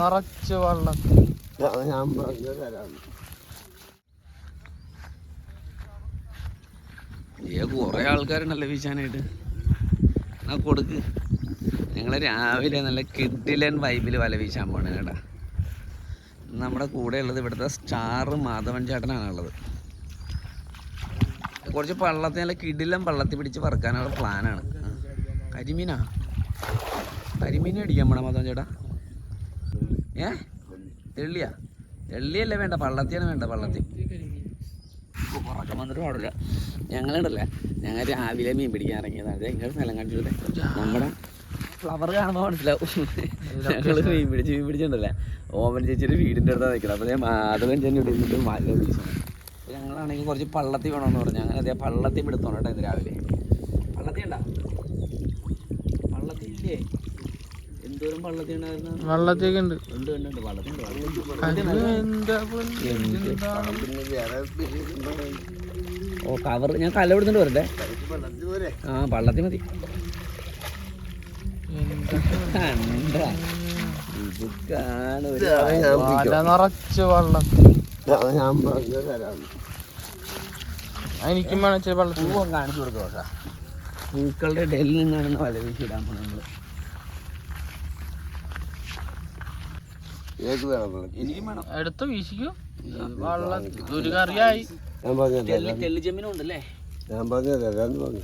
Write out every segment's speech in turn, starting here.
നിറച്ച് വെള്ളം. ഞാൻ പറഞ്ഞു തരാം. ഏ കുറെ ആൾക്കാരുണ്ടല്ലോ വീശാനായിട്ട്. എന്നാ കൊടുക്ക്. ഞങ്ങൾ രാവിലെ നല്ല കിഡിലൻ വൈബിൽ വല വീശാൻ പോണേ കേട്ടാ. നമ്മുടെ കൂടെ ഉള്ളത് ഇവിടുത്തെ സ്റ്റാർ മാധവൻ ചേട്ടനാണ് ഉള്ളത്. കുറച്ച് പള്ളത്തിൽ നല്ല കിടിലം പള്ളത്തിൽ പിടിച്ച് പറക്കാനുള്ള പ്ലാനാണ് കരിമീനാ? കരിമീനെ അടിക്കാൻ പോണ മാധവൻ ചേട്ടാ? ഏ? എള്ളിയാ എള്ളിയല്ലേ വേണ്ട പള്ളത്തിയാണ് വേണ്ട പള്ളത്തി. ഉറക്കം വന്നിട്ട് പാടില്ല. ഞങ്ങളുണ്ടല്ലേ? ഞങ്ങൾ രാവിലെ മീൻ പിടിക്കാൻ ഇറങ്ങിയതാണ് ഞങ്ങൾ സ്ഥലം കണ്ടിട്ട് നമ്മുടെ ഫ്ലവർ കാണുമ്പോൾ മനസ്സിലാവും. ഞങ്ങൾ മീൻ പിടിച്ച് മീൻ പിടിച്ചിട്ടുണ്ടല്ലേ? ഓമൻ ചേച്ചിയുടെ വീടിന്റെ അടുത്താണ് നിൽക്കുന്നത് അപ്പോൾ ഞാൻ മാധവൻ ചേച്ചി ഇവിടെ നിന്നിട്ട് മല വിളിച്ചു ഞങ്ങളാണെങ്കിൽ കുറച്ച് പള്ളത്തി വേണമെന്ന് പറഞ്ഞു. അങ്ങനെ അതേ പള്ളത്തി പിടുത്തോണം കേട്ടോ ഇന്ന് രാവിലെ. പള്ളത്തി ഉണ്ടോ പള്ളത്തി ഇല്ലേ എന്തോരം പള്ളത്തി ഉണ്ടായിരുന്നു വെള്ളത്തേക്ക് ഉണ്ട് ഉണ്ട് ഉണ്ട് ഉണ്ട് പള്ളത്തി ഉണ്ട് അത് പള്ളത്തി എന്താ പൊന്നെ, ഇതെന്താ? പിന്നെ വേറെ ഉണ്ട്. ഓ കവർ ഞാൻ കല വിടുന്നുണ്ട് വരട്ടെ. ആ പള്ളത്തി മതി. നിറച്ച് വെള്ളം. ഞാൻ പറഞ്ഞു തരാം. എനിക്കും വേണം വെള്ളത്തിൽ കാണിച്ചു കൊടുക്കാം പൂക്കളുടെ ഇടയിൽ നിന്നാണ് ഇന്ന് വല വീശി ഇടാൻ പോകുന്നത് നമ്മൾ ഏത് വേണം വെള്ളത്തിൽ? എനിക്കും വേണം എടുത്ത് വീശിക്കൂ. വെള്ളം ഞാൻ ഞാൻ പറഞ്ഞു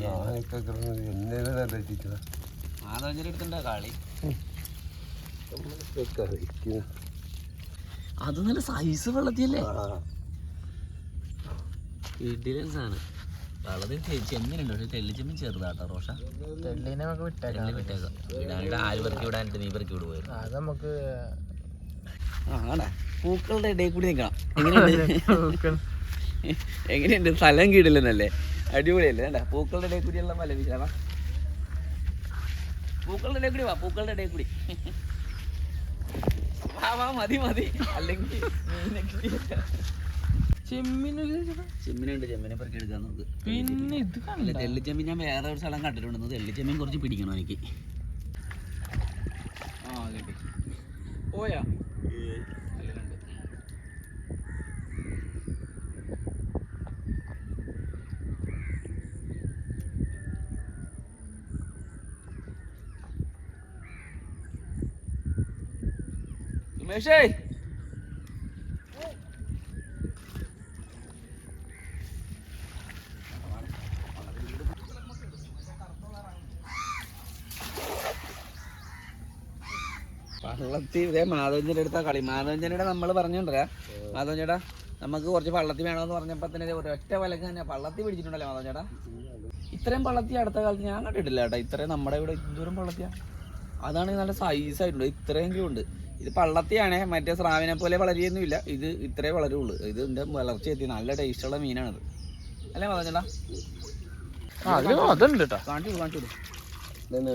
ഞാനൊക്കെ കിടന്നത് അത് നല്ല സൈസ് വെള്ളത്തിയല്ലേ? ആ. ഇഡിലൻസ് ആണ് വെള്ളത്തിൽ ചെമ്മീനുണ്ട് പക്ഷെ തെള്ളിച്ചെമ്മീൻ ചെറുതാട്ടോ റോഷ. തെള്ളിനെ നമുക്ക് വിട്ടേക്കാം. വിട്ടേക്കാം. ഇടാനിടെ ആര് പെറുക്കി വിടാനിട്ട് നീ പെറുക്കി വിടുവായിരുന്നു. അത് നമുക്ക് ആടാ പൂക്കളുടെ ഇടയിൽ കൂടി നിൽക്കണം. എങ്ങനെയുണ്ട്? എങ്ങനെയുണ്ട്? സ്ഥലം കീടില്ലെന്നല്ലേ അടിപൊളിയല്ലേ? വേണ്ട പൂക്കളുടെ ഇടയിൽ കൂടിയുള്ള മല വിശാല പൂക്കളുടെ ഇടയിൽ കൂടി വാ പൂക്കളുടെ ഇടയിൽ കൂടി. വാ വാ മതി മതി. അല്ലെങ്കിൽ ചെമ്മീനുണ്ട്. ചെമ്മീനെ പെറുക്കി എടുക്കാൻ നമുക്ക് പിന്നെ ഇത് അല്ല കണ്ട? തെള്ളിച്ചെമ്മീൻ ഞാൻ വേറെ ഒരു സ്ഥലം കണ്ടിട്ടുണ്ട്. തെള്ളിച്ചെമ്മീൻ കുറച്ച് പിടിക്കണം എനിക്ക്. പോയാ. ഉമേഷേ! പള്ളത്തി ഇതേ മാധവഞ്ചന്റെ അടുത്താ കളി. മാധവഞ്ചനയുടെ നമ്മൾ പറഞ്ഞോണ്ടരാ. മാധവഞ്ചേടാ നമുക്ക് കുറച്ച് പള്ളത്തി വേണമെന്ന് പറഞ്ഞപ്പോ തന്നെ ഒരു ഒറ്റ വലക്ക് തന്നെ പള്ളത്തി പിടിച്ചിട്ടുണ്ടല്ലേ മാധവഞ്ചേടാ ഇത്രയും പള്ളത്തി അടുത്ത കാലത്ത് ഞാൻ കണ്ടിട്ടില്ല ചേട്ടാ ഇത്രയും നമ്മുടെ ഇവിടെ ഇന്ദൂരം പള്ളത്തിയാ അതാണ് നല്ല സൈസ് ആയിട്ടുണ്ട് ഇത്രയെങ്കിലും ഉണ്ട്. ഇത് പള്ളത്തിയാണേ മറ്റേ സ്രാവിനെ പോലെ വളരെയൊന്നുമില്ല. ഇത് ഇത്രേ വളരുള്ളൂ. ഇത് എന്റെ വളർച്ച എത്തി. നല്ല ടേസ്റ്റുള്ള മീനാണിത്. അല്ലേ മാധവഞ്ചേടാ അതുണ്ട് കേട്ടോ. കാണിച്ചു കാണിച്ചു. ഉണ്ട്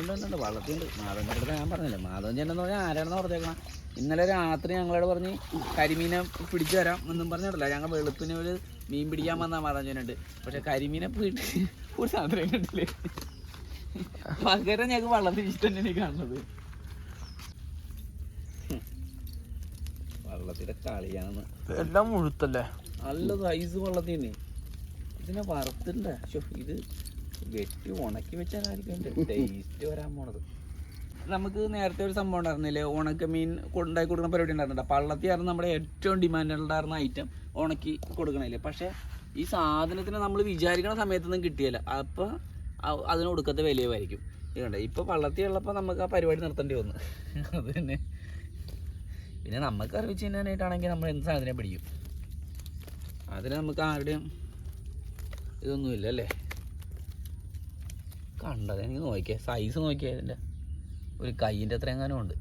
വളർത്തിയുണ്ട് വള്ളത്തിണ്ട് മാധവന്റെ ഞാൻ പറഞ്ഞില്ലേ മാധവൻ ചേട്ടൻ എന്ന് പറഞ്ഞാൽ ആരാണെന്ന് പറഞ്ഞേക്കണം ഇന്നലെ രാത്രി ഞങ്ങളോട് പറഞ്ഞ് കരിമീനെ പിടിച്ചു തരാം എന്നും പറഞ്ഞിട്ടില്ല ഞങ്ങൾ വെളുപ്പിന് ഒരു മീൻ പിടിക്കാൻ വന്ന മാധവൻ ചേട്ടനുണ്ട്. പക്ഷെ കരിമീനെ പിടി ഒരു സാധനം കണ്ടില്ലേ? പകരം ഞങ്ങൾക്ക് വള്ളത്തിൽ ഇഷ്ടം തന്നെ കാണുന്നത്. വള്ളത്തിന്റെ കളിയാണ് എല്ലാം മുഴുത്തല്ലേ? നല്ല സൈസ് വള്ളത്തിന് ഇതിനെ വറുത്തിണ്ടോ ഇത് വെട്ടി ഉണക്കി വെച്ചാലായിരിക്കും അതിന്റെ ടേസ്റ്റ് വരാൻ പോണത്. നമുക്ക് നേരത്തെ ഒരു സംഭവം ഉണ്ടായിരുന്നില്ലേ? ഉണക്ക മീൻ ഉണ്ടാക്കി കൊടുക്കുന്ന പരിപാടി ഉണ്ടായിരുന്നില്ല? പള്ളത്തിയായിരുന്നു നമ്മുടെ ഏറ്റവും ഡിമാൻഡ് ഉണ്ടായിരുന്ന ഐറ്റം ഉണക്കി കൊടുക്കണില്ലേ പക്ഷേ ഈ സാധനത്തിന് നമ്മൾ വിചാരിക്കുന്ന സമയത്തൊന്നും കിട്ടിയല്ല. അപ്പോൾ അതിന് കൊടുക്കത്തെ വിലയുമായിരിക്കും. ഇതുണ്ട് ഇപ്പോൾ പള്ളത്തി ഉള്ളപ്പോൾ നമുക്ക് ആ പരിപാടി നിർത്തേണ്ടി വന്നു. അത് തന്നെ പിന്നെ നമുക്ക് അറിവിച്ച് തിന്നാനായിട്ടാണെങ്കിൽ നമ്മൾ എന്ത് സാധനം പിടിക്കും? അതിന് നമുക്ക് ആരുടെയും ഇതൊന്നുമില്ല അല്ലേ? കണ്ടത്. എനിക്ക് നോക്കിയേ. സൈസ് നോക്കിയാൽ ഇതിന്റെ ഒരു കയ്യിന്റെ അത്ര എങ്ങാനും ഉണ്ട്.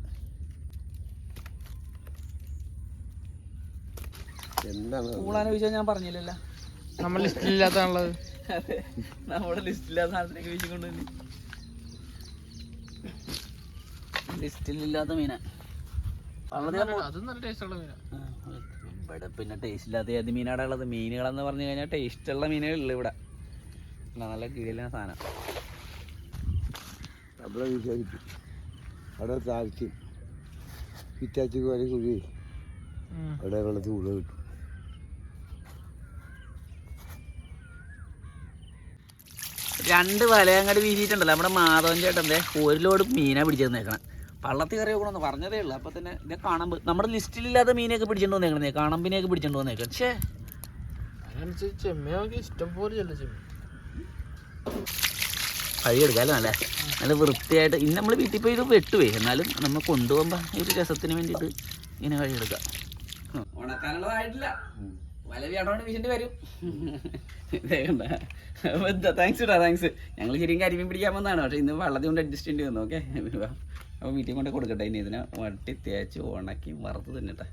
എന്താണ് കൂളാനെ ചോദിച്ചാൽ ഞാൻ പറഞ്ഞില്ലല്ലോ. നമ്മൾ ലിസ്റ്റിലില്ലാത്താണുള്ളത് അതെ. നമ്മുടെ ലിസ്റ്റില്ലാത്ത സാധനത്തിനൊക്കെ വീശിക്കൊണ്ട് ലിസ്റ്റിലില്ലാത്ത മീന. ഇവിടെ പിന്നെ ടേസ്റ്റ് ഇല്ലാത്ത ഏത് മീനാടാ ഉള്ളത്? മീനുകളെന്ന് പറഞ്ഞു കഴിഞ്ഞാൽ ടേസ്റ്റ് ഉള്ള മീനുകളുള്ളൂ ഇവിടെ. നല്ല കീഴിലാണ് സാധനം. അവിടെ കിട്ടും അവിടെ താഴ്ചയും പിറ്റാച്ചി പോലെ കുഴി. അവിടെ വെള്ളത്തിൽ ഉള്ള കിട്ടും. രണ്ട് വലയങ്ങട് വീശിയിട്ടുണ്ടല്ലോ. നമ്മുടെ മാധവൻ ചേട്ടന്റെ ഒരു ലോഡ് മീനാ പിടിച്ചു തന്നേക്കണം പള്ളത്തിൽ കയറി വെക്കണമെന്ന് പറഞ്ഞതേ ഉള്ളൂ. അപ്പോൾ തന്നെ ഇതേ കാണാൻ നമ്മുടെ ലിസ്റ്റിലില്ലാത്ത മീനൊക്കെ പിടിച്ചോണ്ട് വന്നേക്കണേ. കാണമ്പിനെയൊക്കെ പിടിച്ചിട്ട് വന്നേക്കാം പക്ഷേ അതനുസരിച്ച് ചെമ്മീൻ നമുക്ക് ഇഷ്ടം പോലെ ചെല്ല ചെമ്മീൻ അല്ലേ? നല്ല നല്ല വൃത്തിയായിട്ട് ഇന്ന് നമ്മൾ വീട്ടിൽ പോയി ഇത് വെട്ടുവേ. എന്നാലും നമ്മൾ കൊണ്ടുപോകുമ്പോൾ ഒരു രസത്തിന് വേണ്ടിയിട്ട് ഇങ്ങനെ കഴിയെടുക്കാം ഉണക്കാനുള്ളതായിട്ടില്ല. വല വ്യാടോണ്ട് വീശേണ്ടി വരും. താങ്ക്സ് ഇടാ താങ്ക്സ് ഞങ്ങൾ ശരിക്കും കരിമീൻ പിടിക്കാൻ വന്നതാണ്. പക്ഷേ ഇന്ന് വള്ളത്തിൽ കൊണ്ട് അഡ്ജസ്റ്റ് ചെയ്യേണ്ടി വന്നു ഓക്കെ അപ്പോൾ വീട്ടിൽ കൊണ്ട് കൊടുക്കട്ടെ. ഇനി ഇതിനെ വട്ടി തേച്ച് ഉണക്കി വറുത്ത് തിന്നട്ടെ.